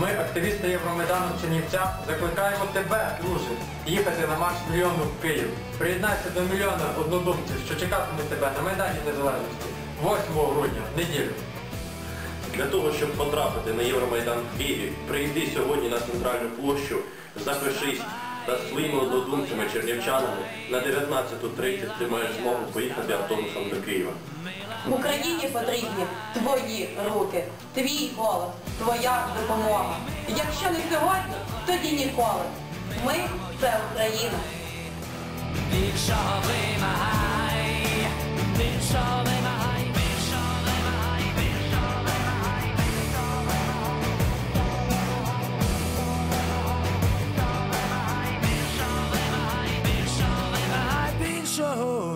активісти Євромайдану Чернівця, закликаємо тебе, друже, їхати на марш мільйону в Київ. Приєднайся до мільйона однодумців, що чекатимуть тебе на Майдані Незалежності 8 грудня, неділю. Для того, щоб потрапити на Євромайдан в Києві, прийди сьогодні на центральну площу, запишись та своїми однодумцями чернівчанами на 19.30 ти маєш змогу поїхати автобусом до Києва. В Україні потрібні твої руки, твій голос, твоя допомога. Якщо не сьогодні, тоді ніколи. Ми це Україна. Більшого більше show.